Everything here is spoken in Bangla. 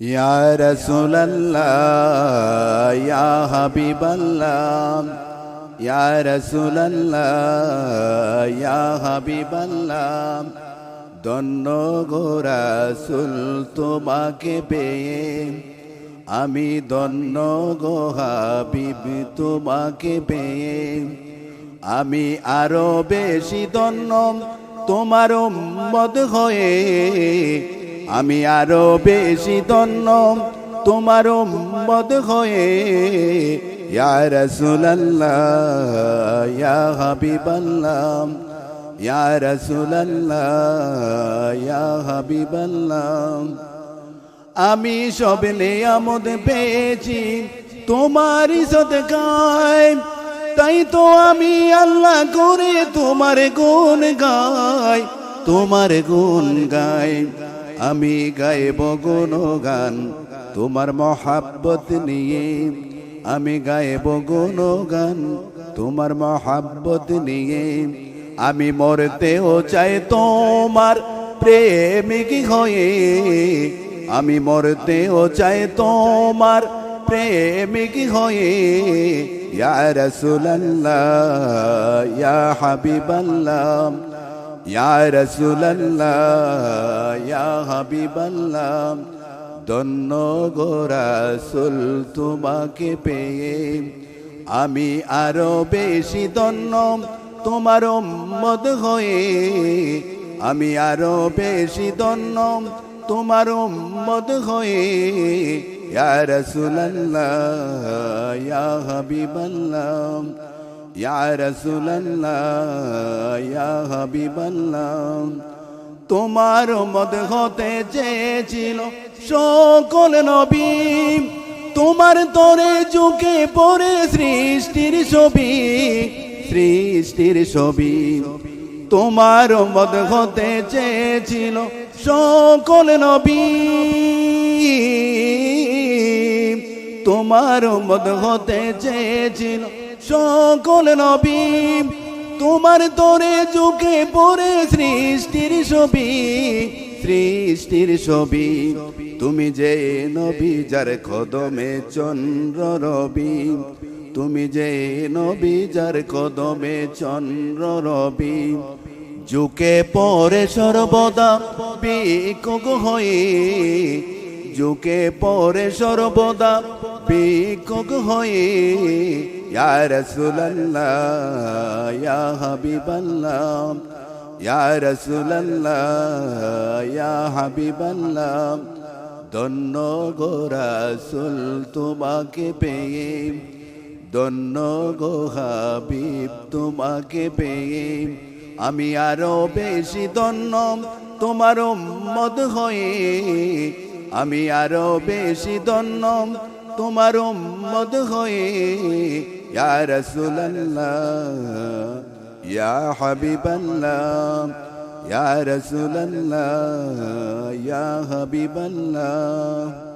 ইয়া ইয়া রাসূলুল্লাহ ইয়া হাবিবাল্লাহ দন্ন গো রাসূল তোমাকে পেয়ে। আমি দন্ন গো হাবিব তোমাকে পেয়ে। আমি আরও বেশি দন্ন তোমার মদ হয়ে। আমি আরও বেশি দন্ন তোমার মদ হয়ে। ইয়া রাসূলুল্লাহ, ইয়া হাবিবাল্লাহ, ইয়া রাসূলুল্লাহ, ইয়া হাবিবাল্লাহ। আমি সব নিয়ামত পেয়েছি তোমারই সদকায়। তাই তো আমি আল্লাহ করে তোমার গুণ গাই তোমার গুণ গাই আমি গাইব গুণ গান তোমার মহাব্বত নিয়ে। আমি গাইব গুণ গান তোমার মহাব্বত নিয়ে। আমি মরতেও চাই তোমার প্রেমিক হয়ে। আমি মরতেও চাই তোমার প্রেমিক হয়ে। ইয়া রাসূলুল্লাহ, ইয়া হাবিবাল্লাহ ইয়া রাসূলুল্লাহ ইয়া হাবিবাল্লাহ দন্ন গো রাসূল তোমাকে পেয়ে আমি আরও বেশি দন্ন তোমার মদ হয়ে। আমি আরও বেশি দন্ন তোমার মদ হয়ে। ইয়া রাসূলুল্লাহ, ইয়া হাবিবাল্লাহ। ইয়া রাসূলুল্লাহ ইয়া হাবিবাল্লাহ তোমার মদ হতে চেয়েছিল সকল নবী। তোমার তরে যুগে পরে সৃষ্টির ছবি সৃষ্টির ছবি। তোমার মদ হতে চেয়েছিল সকল নবী। তোমার মদ হতে চেয়েছিল সকল নবী, তোমার তোরে যুগে পরে সৃষ্টির ছবি সৃষ্টির ছবি। তুমি যে নবী যার কদমে চন্দ্র রবি, তুমি যে নবী যার কদমে চন্দ্র রবি। যুকে পরে সর্বদা বিকুক হয়ে যুকে পরে সর্বদা বিকুক হয়ে ইয়া রাসূলুল্লাহ ইয়া হাবিবাল্লাহ ইয়া রাসূলুল্লাহ ইয়া হাবিবাল্লাহ দন্ন গো রাসূল তোমাকে পেয়ে দন্ন গো হাবিব তোমাকে পেয়ে। আমি আরও বেশি দন্ন তোমার মদ হয়ে, আমি আরও বেশি দন্ন তোমার মদ হয়ে ইয়া রাসূলুল্লাহ ইয়া হাবিবাল্লাহ ইয়া রাসূলুল্লাহ ইয়া হাবিবাল্লাহ।